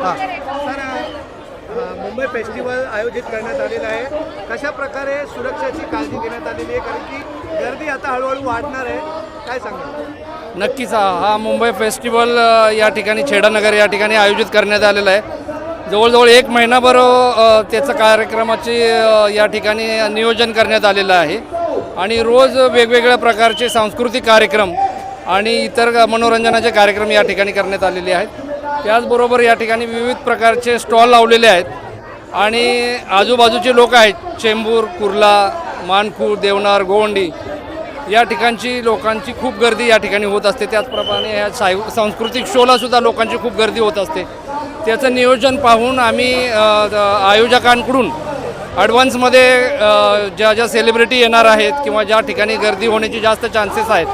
हां. Sir Mumbai festival आयोजित करण्यात आलेलं आहे. कशा प्रकारे सुरक्षेची काळजी घेण्यात आलेली आहे? कारण की गर्दी आता हळूहळू वाढणार आहे. काय सांगा नक्कीच हा मुंबई फेस्टिवल या ठिकाणी छेडानगर या ठिकाणी आयोजित करण्यात आलेला आहे. जवळजवळ एक महिनाभर त्याचं कार्यक्रमाचे या ठिकाणी नियोजन करण्यात आलेलं आहे. आणि रोज वेगवेगळ्या प्रकारचे सांस्कृतिक कार्यक्रम आणि इतर मनोरंजनाचे कार्यक्रम या ठिकाणी करण्यात आलेले आहेत. त्याचबरोबर या ठिकाणी विविध प्रकारचे स्टॉल लावलेले आहेत आणि आजूबाजूचे लोक आहेत. चेंबूर कुर्ला मानखूर देवनार गोवंडी. या ठिकाणची लोकांची खूप गर्दी या ठिकाणी होत असते. त्याचप्रमाणे या साय सांस्कृतिक शोलासुद्धा लोकांची खूप गर्दी होत असते. त्याचं नियोजन पाहून आम्ही द- आयोजकांकडून ॲडव्हान्समध्ये ज्या ज्या सेलिब्रिटी येणार आहेत किंवा ज्या ठिकाणी गर्दी होण्याचे जास्त चान्सेस आहेत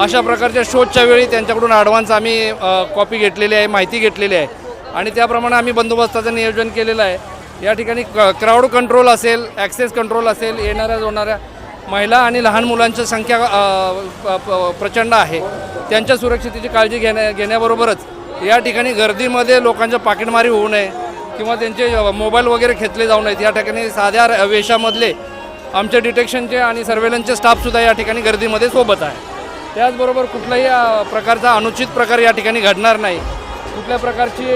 अशा प्रकारच्या शोधच्या वेळी त्यांच्याकडून ॲडव्हान्स आम्ही कॉपी घेतलेली आहे माहिती घेतलेली आहे. आणि त्याप्रमाणे आम्ही बंदोबस्ताचं नियोजन केलेलं आहे. या ठिकाणी क्राऊड कंट्रोल असेल ॲक्सेस कंट्रोल असेल येणाऱ्या जाणाऱ्या महिला आणि लहान मुलांची संख्या प- प- प्रचंड आहे. त्यांच्या सुरक्षितेची काळजी घेण्या घेण्याबरोबरच या ठिकाणी गर्दीमध्ये लोकांच्या पाकिटमारी होऊ नये किंवा त्यांचे मोबाईल वगैरे घेतले जाऊ नयेत. या ठिकाणी साध्या वेशामधले आमच्या डिटेक्शनचे आणि सर्वेलन्सचे स्टाफसुद्धा या ठिकाणी गर्दीमध्ये सोबत आहे त्याचबरोबर कुठलाही प्रकारचा अनुचित प्रकार या ठिकाणी घडणार नाही. कुठल्या प्रकारची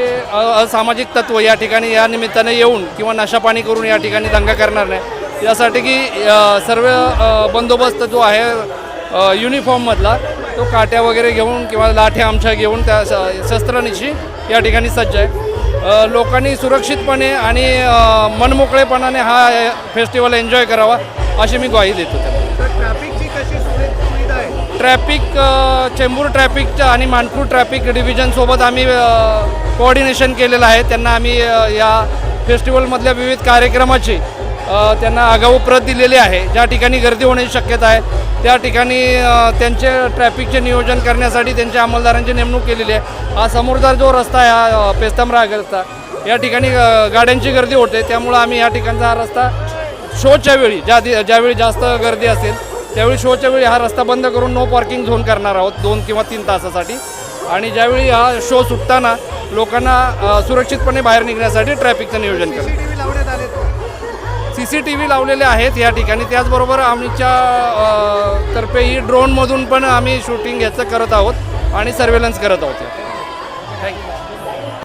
असामाजिक तत्व या ठिकाणी या निमित्ताने येऊन किंवा नशापाणी करून या ठिकाणी दंगा करणार नाही. यासाठी की सर्व बंदोबस्त जो आहे युनिफॉर्ममधला तो काट्या वगैरे घेऊन किंवा लाठ्या आमच्या घेऊन त्या शस्त्रांशी या ठिकाणी सज्ज आहे. लोकांनी सुरक्षितपणे आणि मनमोकळेपणाने हा फेस्टिवल एन्जॉय करावा अशी मी ग्वाही देतो त्यांना. ट्रॅफिक चेंबूर ट्रॅफिकच्या आणि मानपूर ट्रॅफिक डिव्हिजनसोबत आम्ही कोऑर्डिनेशन केलेलं आहे. त्यांना आम्ही या फेस्टिवलमधल्या विविध कार्यक्रमाची त्यांना आगाऊ प्रत दिलेली आहे. ज्या ठिकाणी गर्दी होण्याची शक्यता आहे त्या ठिकाणी त्यांचे ट्रॅफिकचे नियोजन करण्यासाठी त्यांच्या अंमलदारांची नेमणूक केलेली आहे. हा समोरचा जो रस्ता आहे हा अ, पेस्तमरा रस्ता या ठिकाणी गाड्यांची गर्दी होते. त्यामुळं आम्ही या ठिकाणचा हा रस्ता शोच्या वेळी ज्या दि- ज्यावेळी जास्त गर्दी असेल त्यावेळी शोच्या वेळी हा रस्ता बंद करून नो पार्किंग झोन करणार आहोत दोन किंवा तीन तासासाठी. आणि ज्यावेळी हा शो सुटताना लोकांना सुरक्षितपणे बाहेर निघण्यासाठी ट्रॅफिकचं नियोजन आले सी सी टी व्ही लावलेले आहेत या ठिकाणी. त्याचबरोबर आमच्या अ, तर्फेही ड्रोनमधून पण आम्ही शूटिंग याचं करत आहोत आणि सर्वेलन्स करत आहोत थँक्यू